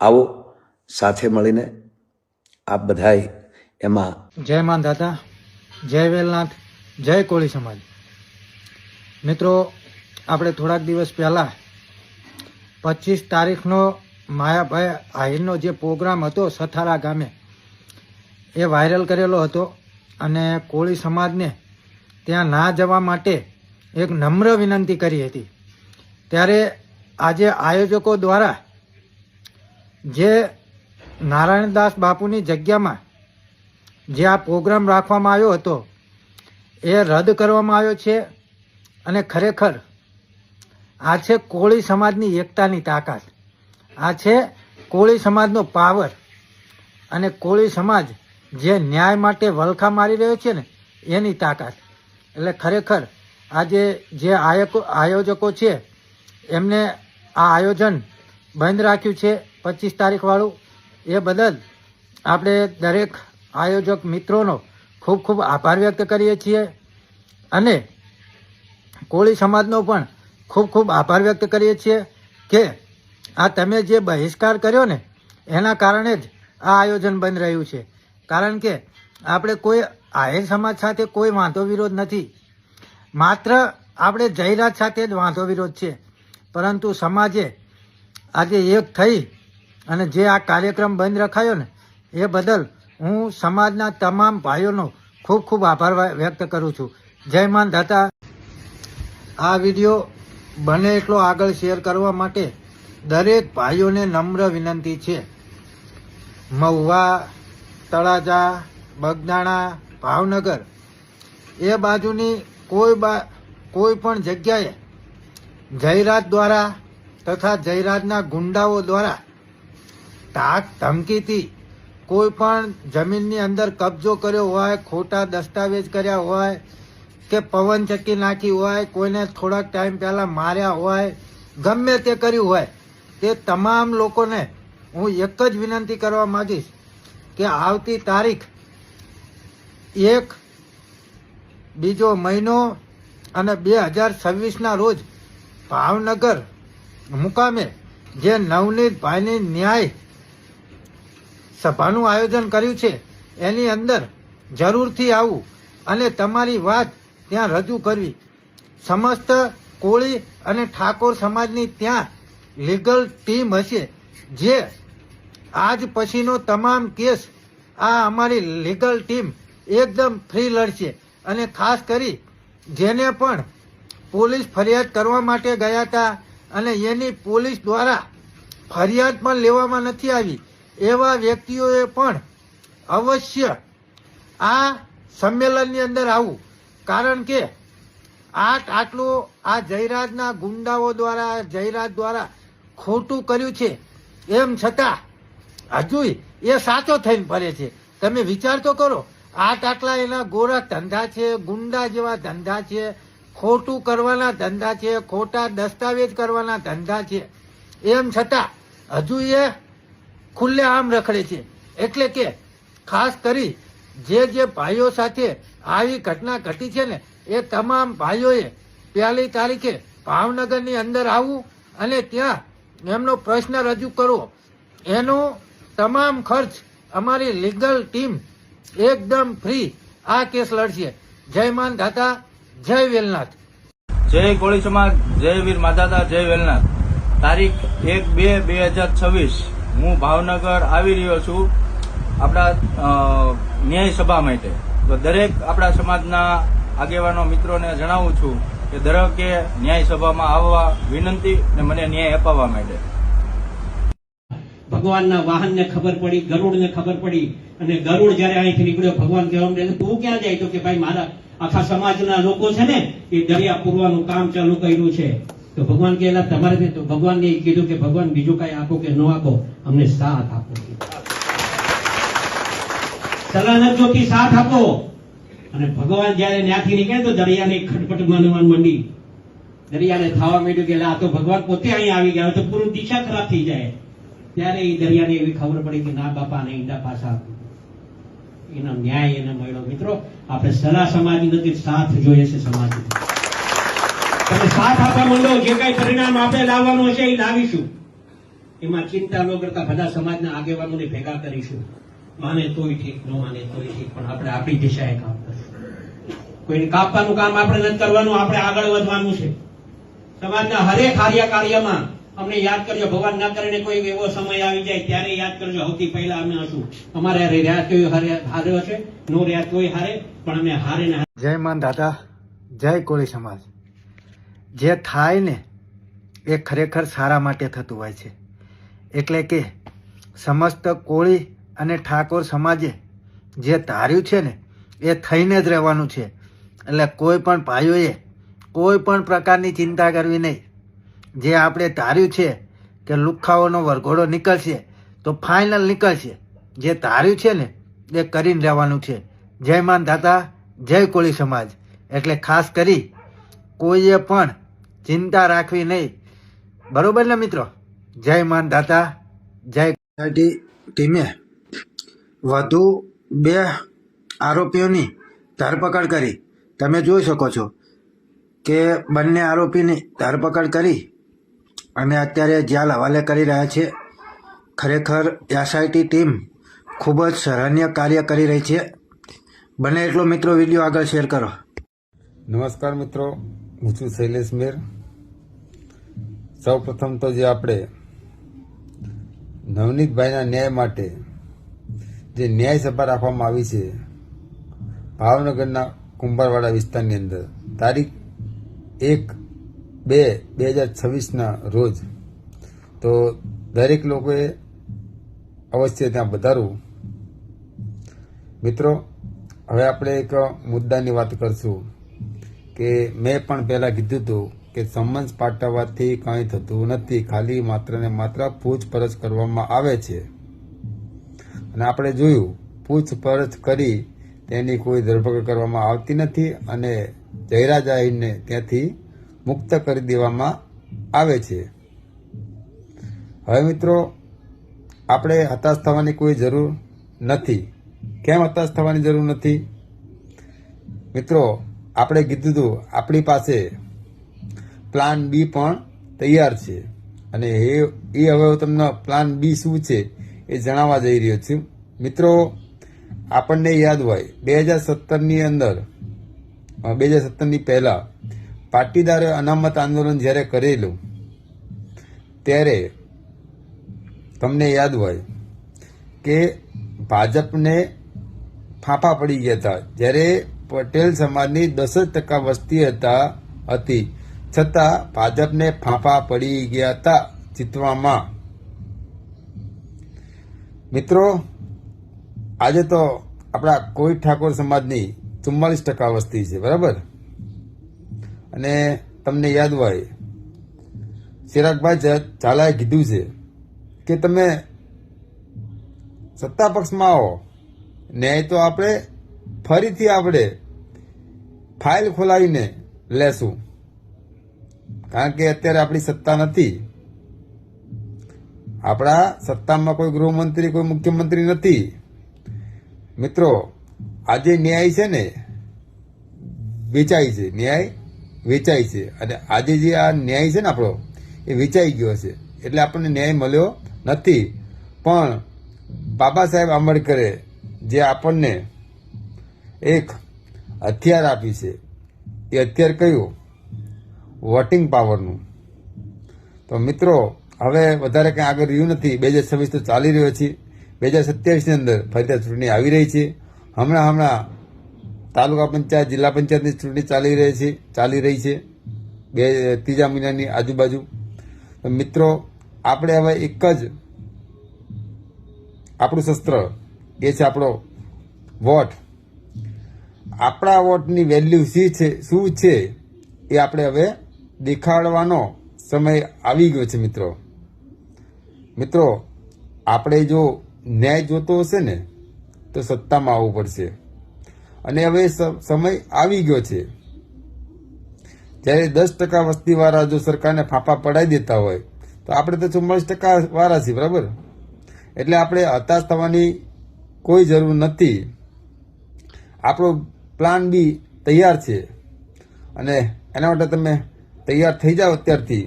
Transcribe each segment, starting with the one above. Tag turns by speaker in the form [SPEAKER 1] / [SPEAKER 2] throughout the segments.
[SPEAKER 1] આવો સાથે મળીને આપ બધાય એમાં
[SPEAKER 2] જય માન દાદા, જય વેલનાથ, જય કોળી સમાજ. મિત્રો, આપણે થોડાક દિવસ પહેલાં પચીસ તારીખનો માયાભાઈ આહિરનો જે પ્રોગ્રામ હતો સથારા ગામે, એ વાયરલ કરેલો હતો અને કોળી સમાજને ત્યાં ના જવા માટે એક નમ્ર વિનંતી કરી હતી. ત્યારે આજે આયોજકો દ્વારા જે નારાયણદાસ બાપુની જગ્યામાં જે આ પ્રોગ્રામ રાખવામાં આવ્યો હતો, એ રદ કરવામાં આવ્યો છે અને ખરેખર આ છે કોળી સમાજની એકતાની તાકાત. આ છે કોળી સમાજનો પાવર અને કોળી સમાજ જે ન્યાય માટે વલખા મારી રહ્યો છે ને, એની તાકાત. એટલે ખરેખર આજે જે આયોજકો છે, એમને આ આયોજન બંધ રાખ્યું છે. પચીસ તારીખવાળું એ બદલ આપણે દરેક આયોજક મિત્રોનો ખૂબ ખૂબ આભાર વ્યક્ત કરીએ છીએ અને કોળી સમાજનો પણ ખૂબ ખૂબ આભાર વ્યક્ત કરીએ છીએ કે આ તમે જે બહિષ્કાર કર્યો ને, એના કારણે જ આ આયોજન બંધ રહ્યું છે. કારણ કે આપણે કોઈ આહિર સમાજ સાથે કોઈ વાંધો વિરોધ નથી. માત્ર આપણે જયરાજ સાથે જ વાંધો વિરોધ છે. પરંતુ સમાજે આજે એક થઈ અને જે આ કાર્યક્રમ બંધ રખાયો ને, એ બદલ હું સમાજના તમામ ભાઈઓનો ખૂબ ખૂબ આભાર વ્યક્ત કરું છું. જય માન દાતા. આ વીડિયો બને એટલો આગળ શેર કરવા માટે દરેક ભાઈઓને નમ્ર વિનંતી છે. મહુવા, તળાજા, બગદાણા, ભાવનગર, એ બાજુની કોઈ બા, કોઈ પણ જગ્યાએ જયરાજ દ્વારા તથા જયરાજના ગુંડાઓ દ્વારા ધાક ધમકીથી કોઈ પણ જમીનની અંદર કબજો કર્યો હોય, ખોટા દસ્તાવેજ કર્યા હોય, કે પવન ચક્કી નાખી હોય, કોઈને થોડાક ટાઈમ પહેલા માર્યા હોય, ગમે તે કર્યું હોય, તે તમામ લોકોને હું એક જ વિનંતી કરવા માંગીશ કે આવતી તારીખ એક બીજો મહિનો અને બે હજાર છવ્વીસના રોજ ભાવનગર મુકામે જે નવનીત ભાઈની ન્યાય સભાનું આયોજન કર્યું છે. એની અંદર જરૂરથી આવવું અને તમારી વાત ત્યાં રજૂ કરવી. સમસ્ત કોળી અને ઠાકોર સમાજની ત્યાં લીગલ ટીમ હશે, જે આજ પછીનો તમામ કેસ આ અમારી લીગલ ટીમ એકદમ ફ્રી લડશે અને ખાસ કરી જેને પણ પોલીસ ફરિયાદ કરવા માટે ગયા હતા અને એની પોલીસ દ્વારા ફરિયાદ પણ લેવામાં નથી આવી. એવા વ્યક્તિઓએ પણ અવશ્ય આ સંમેલનની અંદર આવવું કારણ કે આ આટલું આ જયરાજના ગુંડાઓ દ્વારા, જયરાજ દ્વારા ખોટું કર્યું છે. એમ છતાં હજુય એ સાચો થઈને ફરે છે. તમે વિચાર તો કરો, આટ આટલા એના ગોરખ ધંધા છે, ગુંડા જેવા ધંધા છે, ખોટું કરવાના ધંધા છે, ખોટા દસ્તાવેજ કરવાના ધંધા છે. એમ છતાં હજુ એ ખુલ્લે આમ રખડે છે. એટલે કે ખાસ કરી જે જે ભાઈઓ સાથે આવી ઘટના ઘટી છે ને, એ તમામ ભાઈઓએ પહેલી તારીખે ભાવનગરની અંદર આવવું અને ત્યાં એમનો પ્રશ્ન રજૂ કરવો. એનો તમામ ખર્ચ અમારી લીગલ ટીમ એકદમ ફ્રી આ કેસ લડશે. જય માન દાતા જય વેલનાથ.
[SPEAKER 3] જય કોળી સમાજ, જય વીર માધાતા જય વેલનાથ. તારીખ એક બે બે હજાર છવ્વીસ. હું ભાવનગર આવી રહ્યો છું આપણા ન્યાય સભા માટે. તો દરેક આપણા સમાજના આગેવાનો મિત્રોને જણાવું છું કે દરેકે ન્યાય સભામાં આવવા વિનંતી અને મને ન્યાય અપાવવા માટે.
[SPEAKER 4] ભગવાનના વાહનને ખબર પડી, ગરુડને ખબર પડી અને ગરુડ જયારે અહીંથી નીકળ્યો, ભગવાન કહેવા તું ક્યાં જાય? તો કે, ભાઈ, મારા આખા સમાજના લોકો છે ને, એ દરિયા પૂરવાનું કામ ચાલુ કર્યું છે. તો ભગવાન કહેલા, તમારે તો ભગવાનને એ કીધું કે, ભગવાન, બીજું કઈ આપો કે ન આપો, અમને સાથ આપો. સલાહ જોતી સાથ આપો. અને ભગવાન જયારે ત્યાંથી નીકળે તો દરિયાને ખટપટ માનવાન મંડી. દરિયાને થવા માંડ્યું કે આ તો ભગવાન પોતે અહીં આવી ગયા તો પૂરું દિશા ખરાબ થઈ જાય. ત્યારે એ દરિયાને એવી ખબર પડી કે, ના, બાપા ને ઈંડા પાછા એનો ન્યાય એને મળ્યો. મિત્રો, આપણે સલાહ સમાજ નથી સાથ જોઈએ છે સમાજ તમે સાથ આપવા માંડો જે કઈ પરિણામ આપણે લાવવાનું હશે એ લાવીશું. એમાં ચિંતા ન કરતા બધા સમાજના આગેવાનોને ભેગા કરીશું. માને તોય ઠીક, ન માને તોય ઠીક, પણ આપણે આપણી દિશાએ કામ કોઈને કાપવાનું કામ આપણે નથી કરવાનું, આપણે આગળ વધવાનું છે. સમાજના હરેક હાર્ય કાર્યમાં અમને યાદ કરજો, ભગવાન ના કરીને કોઈ એવો સમય આવી જાય ત્યારે યાદ કરજો, સૌથી પહેલા અમે હશું. અમારે રહ્યા કોઈ હારે હાર્યો છે નો રહ્યા કોઈ હારે, પણ અમે હારે.
[SPEAKER 2] જય માન દાદા, જય કોળી સમાજ. જે થાય ને એ ખરેખર સારા માટે થતું હોય છે. એટલે કે સમસ્ત કોળી અને ઠાકોર સમાજે જે ધાર્યું છે ને, એ થઈને જ રહેવાનું છે. એટલે કોઈ પણ ભાઈઓએ કોઈ પણ પ્રકારની ચિંતા કરવી નહીં. જે આપણે ધાર્યું છે કે લુખાઓનો વરઘોડો નીકળશે, તો ફાઇનલ નીકળશે. જે ધાર્યું છે ને, એ કરીને રહેવાનું છે. જય માન દાતા જય કોળી સમાજ. એટલે ખાસ કરી, કોઈએ પણ ચિંતા રાખવી નહીં. બરોબર ને મિત્રો? જય માન દાતા જય ટીમે વધુ બે આરોપીઓની ધરપકડ કરી. તમે જોઈ શકો છો કે બંને આરોપીની ધરપકડ કરી અને અત્યારે જ્યાં હવાલે કરી રહ્યા છે, ખરેખર એસઆઈટી ટીમ ખૂબ જ સરાહનીય કાર્ય કરી રહી છે. બને એટલો મિત્રો વીડિયો આગળ શેર કરો.
[SPEAKER 5] નમસ્કાર મિત્રો, હું છું શૈલેષ મેર. સૌ પ્રથમ તો જે આપણે નવનીતભાઈના ન્યાય માટે જે ન્યાય સભા રાખવામાં આવી છે, ભાવનગરના કુંભારવાડા વિસ્તારની અંદર, તારીખ એક બે બે હજાર છવ્વીસના રોજ, તો દરેક લોકોએ અવશ્ય ત્યાં વધારવું મિત્રો, હવે આપણે એક મુદ્દાની વાત કરશું કે મેં પણ પહેલાં કીધું હતું કે સમન્સ પાઠવવાથી કંઈ થતું નથી. ખાલી માત્ર ને માત્ર પૂછપરછ કરવામાં આવે છે. અને આપણે જોયું, પૂછપરછ કરી તેની કોઈ ધરપકડ કરવામાં આવતી નથી અને જયરા જાહીરને ત્યાંથી મુક્ત કરી દેવામાં આવે છે. હવે મિત્રો, આપણે હતાશ થવાની કોઈ જરૂર નથી. કેમ હતાશ થવાની જરૂર નથી? મિત્રો, આપણે કીધું હતું, આપણી પાસે પ્લાન બી પણ તૈયાર છે. અને એ એ હવે હું તમને પ્લાન બી શું છે એ જણાવવા જઈ રહ્યો છું. મિત્રો, આપણને યાદ હોય, બે હજાર સત્તરની અંદર બે હજાર સત્તરની પહેલાં પાટીદારે અનામત આંદોલન જ્યારે કરેલું, ત્યારે તમને યાદ હોય કે ભાજપને ફાંફા પડી ગયા હતા. જ્યારે પટેલ સમાજની દસ જ ટકા વસ્તી હતા, હતી. છતાં ભાજપને ફાંફા પડી ગયા હતા જીતવામાં. મિત્રો, આજે તો આપણા કોઈ ઠાકોર સમાજની ચુમ્માલીસ ટકા વસ્તી છે, બરાબર? અને તમને યાદ હોય, ચિરાગભાઈ ઝાલાએ કીધું છે કે તમે સત્તા પક્ષમાં આવો, ન્યાય તો આપણે, ફરીથી આપણે ફાઇલ ખોલાવીને લેશું. કારણ કે અત્યારે આપણી સત્તા નથી. આપણા સત્તામાં કોઈ ગૃહમંત્રી, કોઈ મુખ્યમંત્રી નથી. મિત્રો, આજે ન્યાય છે ને, વેચાય છે. ન્યાય વેચાય છે. અને આજે જે આ ન્યાય છે ને આપણો, એ વેચાઈ ગયો છે એટલે આપણને ન્યાય મળ્યો નથી. પણ બાબા સાહેબ આંબેડકરે જે આપણને એક હથિયાર આપી છે, એ હથિયાર કયું? વોટિંગ પાવરનું તો મિત્રો, હવે વધારે કંઈ આગળ રહ્યું નથી. બે હજાર છવ્વીસ તો ચાલી રહ્યો છે. બે હજાર સત્યાવીસની અંદર ફરીથી ચૂંટણી આવી રહી છે. હમણાં હમણાં તાલુકા પંચાયત, જિલ્લા પંચાયતની ચૂંટણી ચાલી રહી છે, ચાલી રહી છે. બે, ત્રીજા મહિનાની આજુબાજુ. તો મિત્રો, આપણે હવે એક જ આપણું શસ્ત્ર એ છે આપણો વોટ. આપણા વોટની વેલ્યુ શી છે, શું છે એ આપણે હવે દેખાડવાનો સમય આવી ગયો છે, મિત્રો. મિત્રો, આપણે જો ન્યાય જોતો હશે ને, તો સત્તામાં આવવું પડશે. અને હવે સમય આવી ગયો છે. જ્યારે દસ ટકા વસ્તીવાળા જો સરકારને ફાંફા પડાવી દેતા હોય, તો આપણે તો ચુમ્માલીસ ટકા વાળા છીએ, બરાબર? એટલે આપણે હતાશ થવાની કોઈ જરૂર નથી. આપણો પ્લાન બી તૈયાર છે. અને એના માટે તમે તૈયાર થઈ જાઓ અત્યારથી.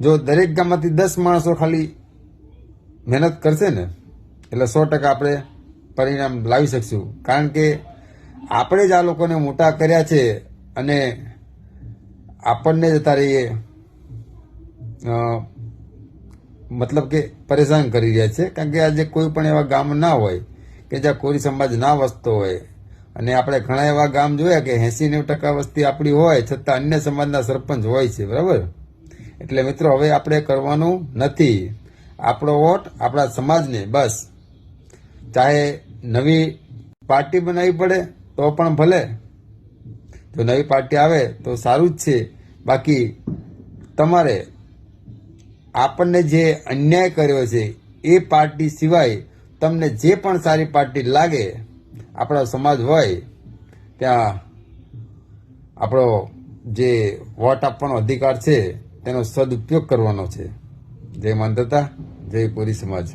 [SPEAKER 5] જો દરેક ગામમાંથી દસ માણસો ખાલી મહેનત કરશે ને, એટલે સો ટકા આપણે પરિણામ લાવી શકશું. કારણ કે આપણે જ આ લોકોને મોટા કર્યા છે અને આપણને જ અત્યારે મતલબ કે પરેશાન કરી રહ્યા છે. કારણ કે આજે કોઈ પણ એવા ગામ ના હોય કે જ્યાં કોરી સમાજ ના વસતો હોય અને આપણે ઘણા એવા ગામ જોયા કે એસી નેવું ટકા વસ્તી આપણી હોય છતાં અન્ય સમાજના સરપંચ હોય છે, બરાબર? એટલે મિત્રો, હવે આપણે કરવાનું નથી. આપણો વોટ આપણા સમાજને, બસ. ચાહે નવી પાર્ટી બનાવવી પડે, તો પણ ભલે. જો નવી પાર્ટી આવે, તો સારું જ છે. બાકી તમારે આપણને જે અન્યાય કર્યો છે, એ પાર્ટી સિવાય તમને જે પણ સારી પાર્ટી લાગે આપણા સમાજ હોય, ત્યાં આપણો જે વોટ આપવાનો અધિકાર છે, તેનો સદુપયોગ કરવાનો છે. જય માનતા, જય કોરી સમાજ.